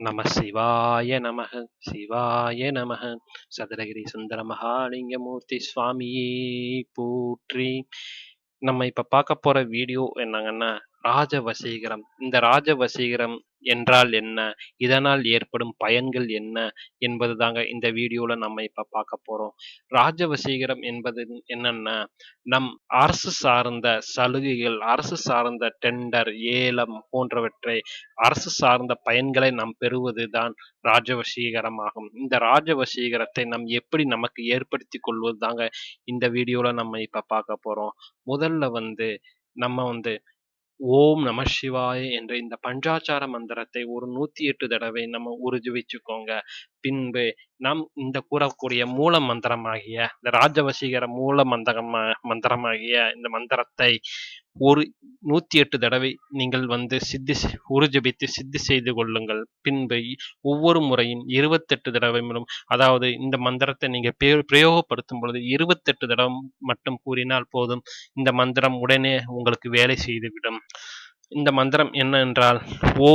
நம சிவாய நமக சிவாய நமக சதுரகிரி சுந்தர மகாலிங்கமூர்த்தி சுவாமியே போற்றி. நம்ம இப்ப பார்க்க போற வீடியோ என்னங்கன்னா ராஜ வசீகரம் இந்த ராஜ வசீகரம் என்றால் என்ன? இதனால் ஏற்படும் பயன்கள் என்ன? என்பது தாங்க இந்த வீடியோவில் நம்ம இப்போ பார்க்க போகிறோம் ராஜ வசீகரம் என்பது என்னன்னா நம் அரசு சார்ந்த சலுகைகள் அரசு சார்ந்த டெண்டர் ஏலம் போன்றவற்றை அரசு சார்ந்த பயன்களை நாம் பெறுவது தான் ராஜவசீகரம் ஆகும். இந்த ராஜவசீகரத்தை நாம் எப்படி நமக்கு ஏற்படுத்தி கொள்வது தாங்க இந்த வீடியோவில் நம்ம இப்போ பார்க்க போகிறோம் முதல்ல வந்து நம்ம வந்து ஓம் நம சிவாய என்ற இந்த பஞ்சாச்சார மந்திரத்தை ஒரு நூத்தி எட்டு தடவை நம்ம உறுதி வச்சுக்கோங்க. பின்பு நாம் இந்த கூறக்கூடிய மூல மந்திரமாகிய இந்த ராஜவசீகர மூல மந்திரம் மந்திரமாகிய இந்த மந்திரத்தை ஒரு நூத்தி எட்டு தடவை நீங்கள் வந்து சித்தி உறுஜபித்து சித்தி செய்து கொள்ளுங்கள். பின்பு ஒவ்வொரு முறையும் இருபத்தெட்டு தடவை மூலம் அதாவது இந்த மந்திரத்தை நீங்க பிரயோகப்படுத்தும் பொழுது இருபத்தெட்டு தடவை மட்டும் கூறினால் போதும் இந்த மந்திரம் உடனே உங்களுக்கு வேலை செய்துவிடும். இந்த மந்திரம் என்ன என்றால் ஓ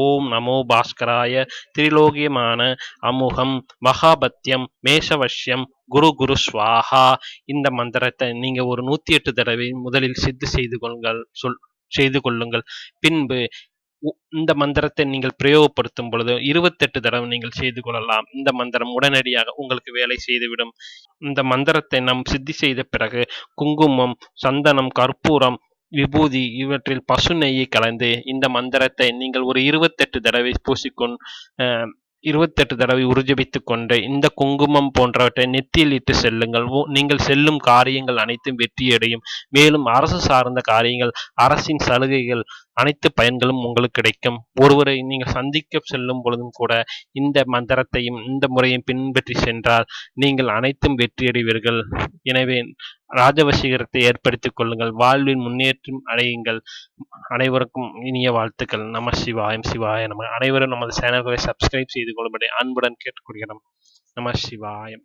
ஓம் நமோ பாஸ்கராய திரிலோகியமான அமுகம் மகாபத்தியம் மேஷவஷ்யம் குரு குரு ஸ்வாஹா. இந்த மந்திரத்தை நீங்க ஒரு நூத்தி எட்டு தடவை முதலில் சித்து செய்து கொள்ளுங்கள் சொல் செய்து கொள்ளுங்கள். பின்பு இந்த மந்திரத்தை நீங்கள் பிரயோகப்படுத்தும் பொழுது இருபத்தெட்டு தடவை நீங்கள் செய்து கொள்ளலாம். இந்த மந்திரம் உடனடியாக உங்களுக்கு வேலை செய்துவிடும். இந்த மந்திரத்தை நாம் சித்தி செய்த பிறகு குங்குமம் சந்தனம் கற்பூரம் விபூதி இவற்றில் பசு நெய்யை கலந்து இந்த மந்திரத்தை நீங்கள் ஒரு இருபத்தெட்டு தடவை பூசிக்கொண் இருபத்தெட்டு தடவை உறுஜபித்துக் கொண்டு இந்த குங்குமம் போன்றவற்றை நெத்தியில் இட்டு செல்லுங்கள். நீங்கள் செல்லும் காரியங்கள் அனைத்தும் வெற்றியடையும். மேலும் அரசு சார்ந்த காரியங்கள் அரசின் சலுகைகள் அனைத்து பயன்களும் உங்களுக்கு கிடைக்கும். ஒருவரை நீங்கள் சந்திக்க செல்லும் பொழுதும் கூட இந்த மந்திரத்தையும் இந்த முறையும் பின்பற்றி சென்றால் நீங்கள் அனைத்தும் வெற்றியடைவீர்கள். எனவே ராஜவசீகரத்தை ஏற்படுத்திக் கொள்ளுங்கள். வாழ்வில் முன்னேற்றம் அடையுங்கள். அனைவருக்கும் இனிய வாழ்த்துக்கள். நம சிவாயம். சிவாய நம. அனைவரும் நமது சேனல்களை சப்ஸ்கிரைப் செய்து கொள்ளும்படி அன்புடன் கேட்டுக்கொள்கிறோம். நம சிவாயம்.